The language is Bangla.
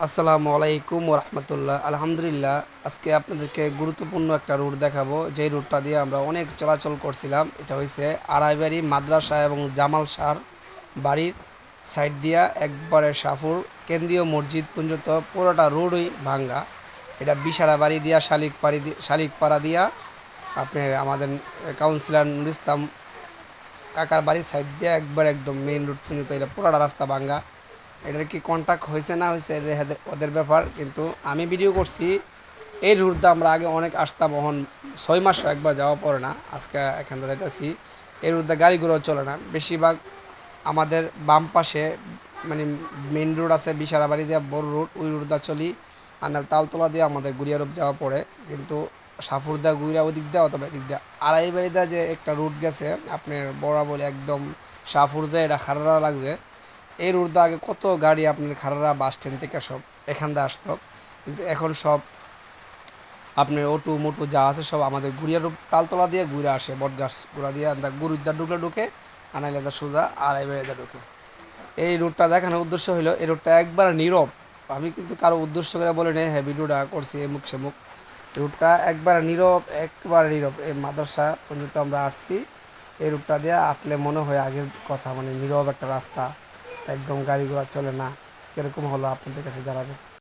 আসসালামু আলাইকুম রহমতুল্লাহ আলহামদুলিল্লাহ, আজকে আপনাদেরকে গুরুত্বপূর্ণ একটা রুট দেখাবো। যেই রুটটা দিয়ে আমরা অনেক চলাচল করছিলাম, এটা হয়েছে আড়াইবাড়ি মাদ্রাসা এবং জামাল শাহর বাড়ির সাইড দিয়া একবারে সাফুর কেন্দ্রীয় মসজিদ পর্যন্ত পুরোটা রোডই ভাঙ্গা। এটা বিশারা বাড়ি দিয়া, শালিক পাড়ি দি- শালিক পাড়া দিয়া আপনি আমাদের কাউন্সিলর নুর ইসলাম কাকার বাড়ির সাইড দিয়ে একবার একদম মেইন রোড পর্যন্ত এটা পুরোটা রাস্তা ভাঙ্গা। এটার কি কন্ট্যাক্ট হয়েছে না হয়েছে ওদের ব্যাপার, কিন্তু আমি ভিডিও করছি। এই রুটটা আমরা আগে অনেক আসতাম ওহন ছয় মাস একবার যাওয়া পড়ে না, আজকে এখান থেকে যাইতেছি। এই রুটটা গাড়িগুলো চলে না। বেশিরভাগ আমাদের বাম পাশে মানে মেইন রোড আছে বিশারাবাড়ি দিয়ে বড় রোড ওই রোডটা চলি। আর তালতলা দিয়ে আমাদের গুড়িয়ারূপ যাওয়া পড়ে। কিন্তু সাপুরদা গুড়িয়া ওদিক দিয়ে, অথবা এদিক দিয়ে। আড়াইবাড়িদা যে একটা রুট গেছে, আপনার বরাবর একদম যায় এটা খারাপ লাগছে। এই রোডটা আগে কত গাড়ি আপনার খারারা বাস স্ট্যান্ড থেকে সব এখান দিয়ে আসতো? কিন্তু এখন সব আপনার অটো, মোটো যা আছে সব আমাদের গুড়িয়া তালতলা দিয়ে ঘুরে আসে, বটগাছ গুড়া দিয়ে। আন্দা গুরুদ্বার ঢুকলে ঢুকে আনাইলে দা সোজা আর এবার ঢুকে। এই রুটটা দেখানোর উদ্দেশ্য হলো এই রুটটা একবার নীরব। আমি কিন্তু কারও উদ্দেশ্য করে বলে নেই হ্যাঁ ভিডিওটা করছি এমুক সেমুক। রুটটা একবার নীরব একবার নীরব। এই মাদ্রাসা পর্যন্ত আমরা আসছি। এই রুটটা দিয়ে আটলে মনে হয় আগের কথা মানে নীরব একটা রাস্তা। একদম গাড়ি ঘোড়া চলে না। কীরকম হলো আপনাদের কাছে জানাবেন?